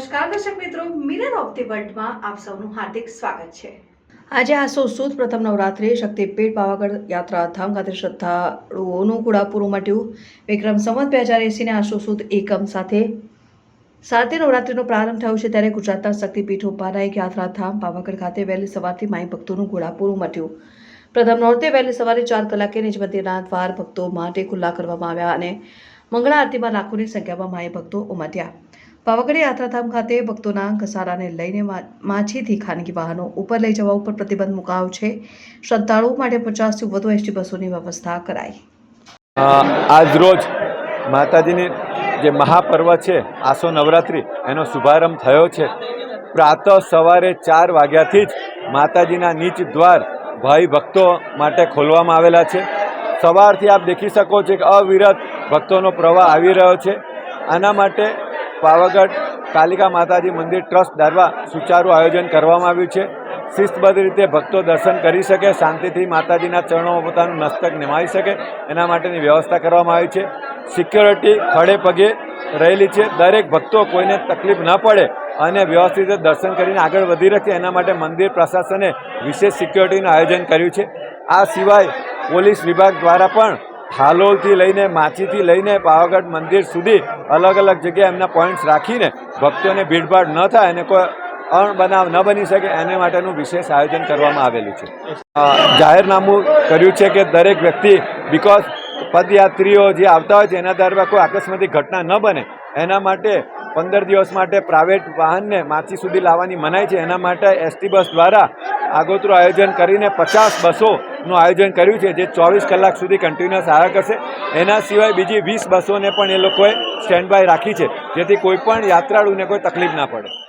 નમસ્કાર, દર્શક મિત્રો. મિરર ઓફ ધી વર્લ્ડમાં આપ સૌનું હાર્દિક સ્વાગત છે. આજે આસો સુદ પ્રથમ નવરાત્રિ શક્તિપીઠ પાવાગઢ યાત્રાધામ ખાતે શ્રદ્ધાળુઓનું ઘોડાપુર મટ્યું. વિક્રમ સંવત બે હજાર એંસીને આસો સુદ એકમ સાથે શારદીય નવરાત્રિનો પ્રારંભ થયો છે ત્યારે ગુજરાતના શક્તિપીઠ ઉપાનાયક યાત્રાધામ પાવાગઢ ખાતે વહેલી સવારથી માઈ ભક્તોનું ઘોડાપુર મટ્યું. પ્રથમ નોરતે વહેલી સવારે ચાર કલાકે નિજ મંદિરના દ્વાર ભક્તો માટે ખુલ્લા કરવામાં આવ્યા અને મંગળા આરતીમાં લાખોની સંખ્યામાં માઈ ભક્તો ઉમટ્યા. પાવાગઢ યાત્રાધામ ખાતે ભક્તોના ઘસારાને લઈને માછીથી ખાનગી વાહનો ઉપર લઈ જવા ઉપર પ્રતિબંધ મુકાયો છે. શ્રદ્ધાળુઓ માટે પચાસથી વધુ એસટી બસોની વ્યવસ્થા કરાઈ. આજરોજ માતાજીની જે મહાપર્વ છે, આસો નવરાત્રિ, એનો શુભારંભ થયો છે. પ્રાતઃ સવારે ચાર વાગ્યાથી જ માતાજીના નીચ દ્વાર ભાઈ ભક્તો માટે ખોલવામાં આવેલા છે. સવારથી આપ દેખી શકો છો કે અવિરત ભક્તોનો પ્રવાહ આવી રહ્યો છે. આના માટે પાવાગઢ કાલિકા માતાજી મંદિર ટ્રસ્ટ દ્વારા સુચારું આયોજન કરવામાં આવ્યું છે. શિસ્તબદ્ધ રીતે ભક્તો દર્શન કરી શકે, શાંતિથી માતાજીના ચરણોમાં પોતાનું મસ્તક નિમાવી શકે, એના માટેની વ્યવસ્થા કરવામાં આવી છે. સિક્યોરિટી ખડે પગે રહેલી છે. દરેક ભક્તો કોઈને તકલીફ ન પડે અને વ્યવસ્થિત દર્શન કરીને આગળ વધી શકે એના માટે મંદિર પ્રશાસને વિશેષ સિક્યોરિટીનું આયોજન કર્યું છે. આ સિવાય પોલીસ વિભાગ દ્વારા પણ હાલોલથી લઈને માચીથી લઈને પાવાગઢ મંદિર સુધી અલગ અલગ જગ્યાએ એમના પોઈન્ટ્સ રાખીને ભક્તોને ભીડભાડ ન થાય અને કોઈ અણબનાવ ન બની શકે, એને માટેનું વિશેષ આયોજન કરવામાં આવેલું છે. જાહેરનામું કર્યું છે કે દરેક વ્યક્તિ બિકોઝ પદયાત્રીઓ જે આવતા હોય છે, એના દ્વારા કોઈ આકસ્મિક ઘટના ન બને, એના માટે પંદર દિવસ માટે પ્રાઇવેટ વાહનને માચી સુધી લાવવાની મનાઈ છે, એના માટે એસટી બસ દ્વારા આગોતરું આયોજન કરીને પચાસ બસોનું આયોજન કર્યું છે, જે ચોવીસ કલાક સુધી કન્ટિન્યુઅસ આવ્યા કરશે એના સિવાય બીજી વીસ બસોને પણ એ લોકોએ સ્ટેન્ડ બાય રાખી છે, જેથી કોઈ પણ યાત્રાળુને કોઈ તકલીફ ના પડે.